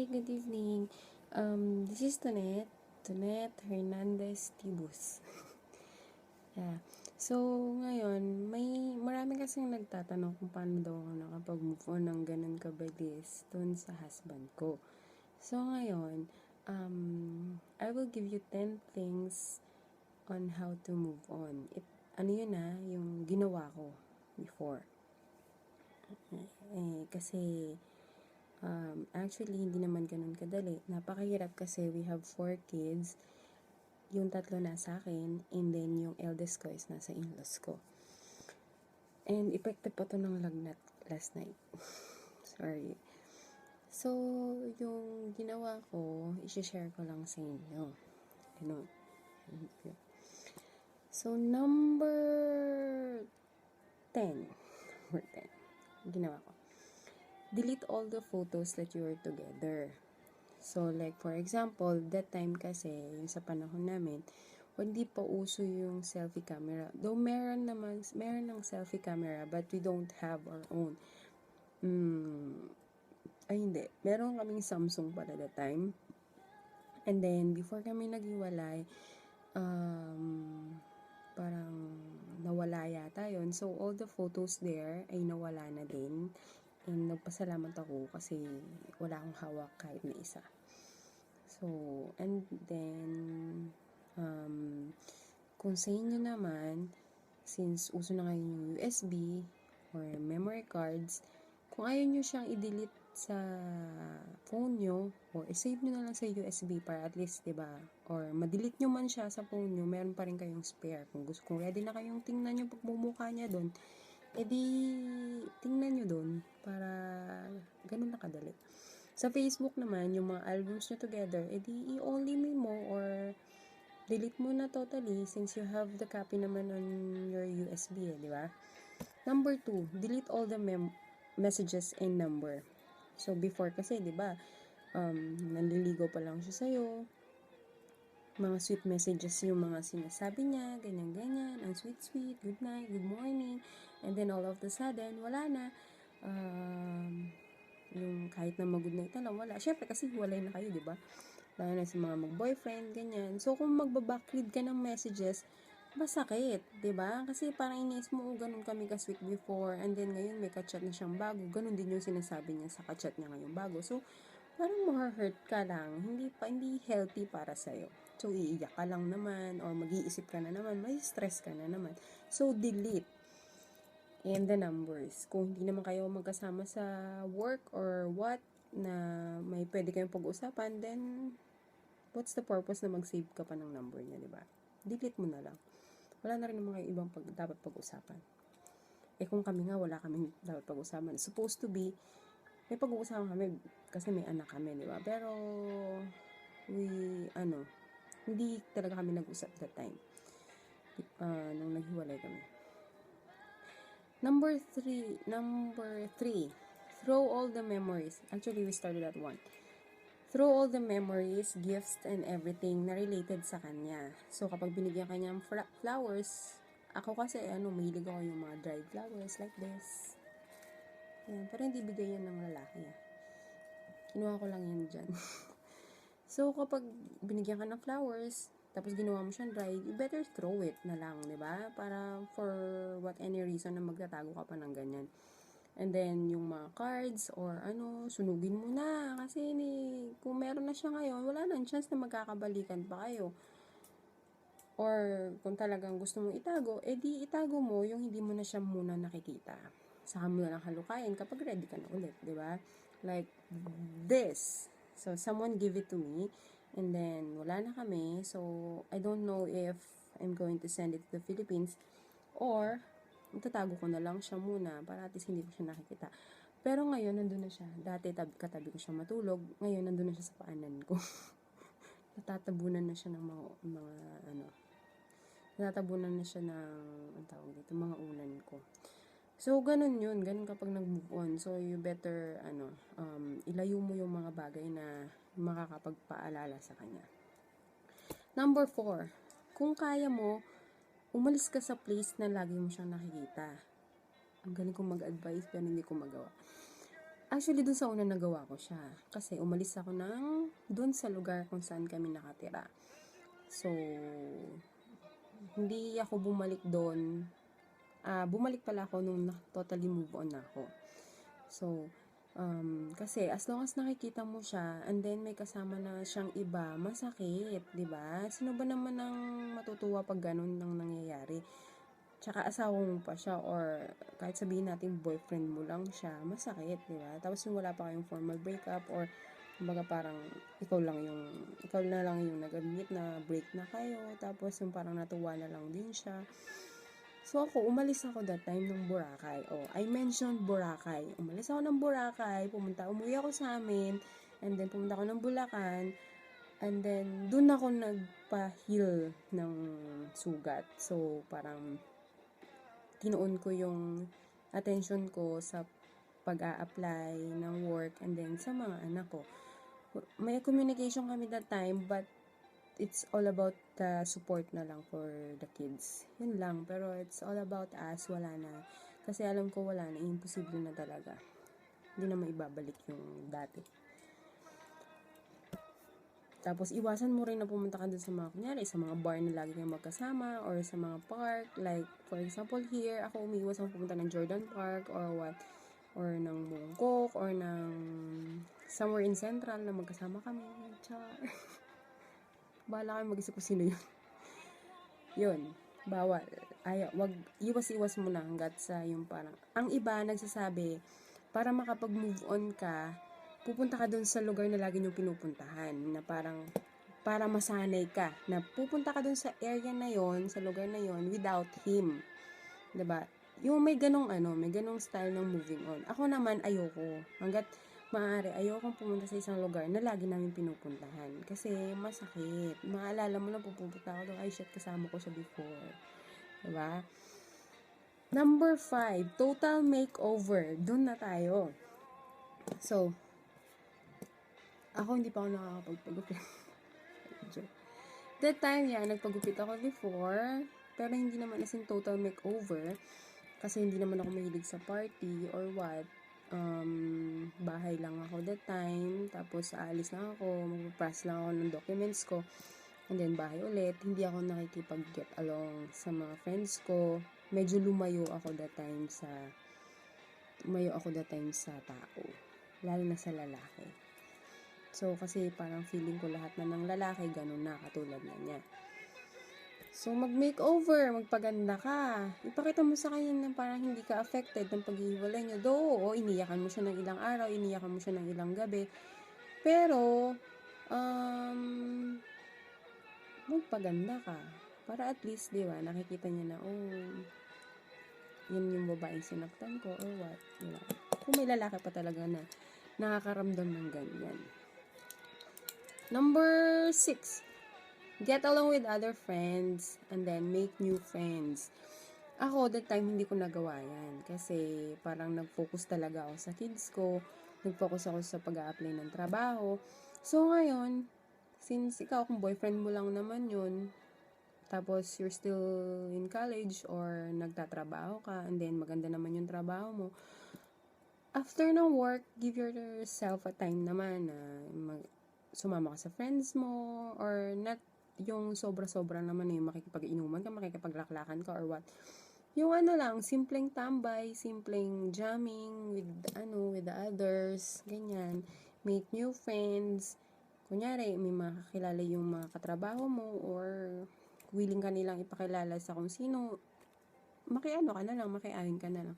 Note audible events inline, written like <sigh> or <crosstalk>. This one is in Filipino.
Hi, good evening. Um, this is Tonet, Tonet Hernandez Tibus. <laughs> yeah. So, ngayon, may marami kasing nagtatanong kung paano daw ako nakapag-move on ng ganun kabilis dun sa husband ko. So, ngayon, um, I will give you 10 things on how to move on. It, ano yun ah, yung ginawa ko before. Eh, kasi, Um, actually, hindi naman ganun kadali. Napakahirap kasi we have four kids. Yung tatlo na sa akin, and then yung eldest ko is nasa in-laws ko. And effective pa to ng lagnat last night. <laughs> Sorry. So, yung ginawa ko, isi-share ko lang sa inyo. Ano? So, number 10. Number 10. Ginawa ko delete all the photos that you were together. So, like, for example, that time kasi, yung sa panahon namin, hindi pa uso yung selfie camera. Though meron naman, meron ng selfie camera, but we don't have our own. Mm, ay, hindi. Meron kaming Samsung para that time. And then, before kami naghiwalay, um, parang nawala yata yon So, all the photos there ay nawala na din. And nagpasalamat ako kasi wala akong hawak kahit na isa. So, and then, um, kung sa inyo naman, since uso na ngayon yung USB or memory cards, kung ayaw nyo siyang i-delete sa phone nyo, or i-save nyo na lang sa USB para at least, ba diba, or ma-delete nyo man siya sa phone nyo, meron pa rin kayong spare. Kung gusto, kung ready na kayong tingnan yung pagmumukha niya doon, edi tingnan nyo doon para ganun na kadali. Sa Facebook naman, yung mga albums nyo together, edi i-only me mo or delete mo na totally since you have the copy naman on your USB, eh, di ba? Number two, delete all the mem- messages and number. So, before kasi, di ba, um, nanliligaw pa lang siya sa'yo, mga sweet messages yung mga sinasabi niya, ganyan-ganyan, ang sweet-sweet, good night, good morning, and then all of the sudden, wala na, um, yung kahit na mag-good night na lang, wala. Siyempre, kasi walay na kayo, di ba? Lalo na sa mga mag-boyfriend, ganyan. So, kung magbabackread ka ng messages, masakit, 'di ba? Kasi parang iniis mo, oh, ganun kami ka-sweet before, and then ngayon may ka-chat na siyang bago. Ganun din yung sinasabi niya sa ka-chat niya ngayon bago. So, parang ma-hurt ka lang. Hindi pa, hindi healthy para sa'yo. So, iiyak ka lang naman or mag-iisip ka na naman, may stress ka na naman. So, delete. And the numbers. Kung hindi naman kayo magkasama sa work or what na may pwede kayong pag-usapan, then what's the purpose na mag-save ka pa ng number niya, di ba? Delete mo na lang. Wala na rin naman kayo ibang pag, dapat pag-usapan. Eh kung kami nga, wala kami dapat pag-usapan. Supposed to be, may pag-uusapan kami kasi may anak kami, di ba? Pero, we, ano, hindi talaga kami nag-usap that time. Uh, nung naghiwalay kami. Number three, number three, throw all the memories. Actually, we started at one. Throw all the memories, gifts, and everything na related sa kanya. So, kapag binigyan kanya ng flowers, ako kasi, ano, mahilig ako yung mga dried flowers like this. Yan. Pero hindi bigay yan ng lalaki. Ah. Kinuha ko lang yan dyan. <laughs> So, kapag binigyan ka ng flowers, tapos ginawa mo siyang dry, you better throw it na lang, di ba? Para for what any reason na magtatago ka pa ng ganyan. And then, yung mga cards or ano, sunugin mo na. Kasi ni, kung meron na siya ngayon, wala nang chance na magkakabalikan pa kayo. Or kung talagang gusto mong itago, edi itago mo yung hindi mo na siya muna nakikita. Saka mo na lang halukayin kapag ready ka na ulit, di ba? Like this. So, someone give it to me. And then, wala na kami. So, I don't know if I'm going to send it to the Philippines. Or, itatago ko na lang siya muna para at least hindi ko siya nakikita. Pero ngayon, nandun na siya. Dati tab katabi ko siya matulog. Ngayon, nandun na siya sa paanan ko. <laughs> Natatabunan na siya ng mga, mga ano, natatabunan na siya ng, ang tawag dito, mga unan ko. So, ganun yun. Ganun kapag nag-move on. So, you better, ano, um, ilayo mo yung mga bagay na makakapagpaalala sa kanya. Number four, kung kaya mo, umalis ka sa place na lagi mo siyang nakikita. Ang galing kong mag-advise, pero hindi ko magawa. Actually, dun sa una nagawa ko siya. Kasi umalis ako ng dun sa lugar kung saan kami nakatira. So, hindi ako bumalik doon. Ah, bumalik pala ako nung totally move on na ako. So, um, kasi as long as nakikita mo siya and then may kasama na siyang iba, masakit, 'di ba? Sino ba naman ang matutuwa pag ganun nang nangyayari? Tsaka asawa mo pa siya or kahit sabihin natin boyfriend mo lang siya, masakit, 'di ba? Tapos yung wala pa kayong formal breakup or kumbaga parang ikaw lang yung ikaw na lang yung nag-admit na break na kayo tapos yung parang natuwa na lang din siya So ako, umalis ako that time ng Boracay. Oh, I mentioned Boracay. Umalis ako ng Boracay, pumunta, umuwi ako sa amin, and then pumunta ako ng Bulacan, and then dun ako nagpa-heal ng sugat. So parang tinuon ko yung attention ko sa pag-a-apply ng work and then sa mga anak ko. May communication kami that time but it's all about the support na lang for the kids. Yun lang. Pero it's all about us. Wala na. Kasi alam ko wala na. Imposible na talaga. Hindi na maibabalik yung dati. Tapos, iwasan mo rin na pumunta ka dun sa mga, kunyari, sa mga bar na lagi kayong magkasama or sa mga park. Like, for example, here, ako umiwas ako pumunta ng Jordan Park or what, or ng Mungkok, or ng somewhere in Central na magkasama kami. Char. <laughs> Bahala kayo mag-isip kung sino yun. yun. Bawal. Ay, wag, iwas-iwas mo na hanggat sa yung parang, ang iba nagsasabi, para makapag-move on ka, pupunta ka dun sa lugar na lagi nyo pinupuntahan, na parang, para masanay ka, na pupunta ka dun sa area na yon sa lugar na yon without him. ba Yung may ganong ano, may ganong style ng moving on. Ako naman, ayoko. Hanggat maaari, ayokong pumunta sa isang lugar na lagi namin pinupuntahan. Kasi masakit. Maalala mo na pupunta ako doon, ay shit, kasama ko siya before. Diba? Number five, total makeover. Doon na tayo. So, ako hindi pa ako nakakapagpagupit. <laughs> That time, yeah, nagpagupit ako before. Pero hindi naman as in total makeover. Kasi hindi naman ako mahilig sa party or what um, bahay lang ako that time. Tapos, aalis lang ako. Magpapass lang ako ng documents ko. And then, bahay ulit. Hindi ako nakikipag-get along sa mga friends ko. Medyo lumayo ako that time sa lumayo ako that time sa tao. Lalo na sa lalaki. So, kasi parang feeling ko lahat na ng lalaki, ganun na, katulad na niya. So, mag-makeover, magpaganda ka. Ipakita mo sa kanya na parang hindi ka affected ng paghihiwalay niyo. Do, oo, iniyakan mo siya ng ilang araw, iniyakan mo siya ng ilang gabi. Pero, um, magpaganda ka. Para at least, di ba, nakikita niya na, oh, yan yung babaeng sinaktan ko or what, di ba? Kung may lalaki pa talaga na nakakaramdam ng ganyan. Number six, get along with other friends and then make new friends. Ako, that time, hindi ko nagawa yan. Kasi parang nag-focus talaga ako sa kids ko. Nag-focus ako sa pag apply ng trabaho. So, ngayon, since ikaw, kung boyfriend mo lang naman yun, tapos you're still in college or nagtatrabaho ka, and then maganda naman yung trabaho mo, after ng work, give yourself a time naman na mag, sumama ka sa friends mo, or not yung sobra-sobra naman eh, makikipag-inuman ka, makikipaglaklakan ka, or what. Yung ano lang, simpleng tambay, simpleng jamming with, ano, with the others, ganyan. Make new friends. Kunyari, may makakilala yung mga katrabaho mo, or willing ka nilang ipakilala sa kung sino, makiano ka na lang, makiahin ka na lang.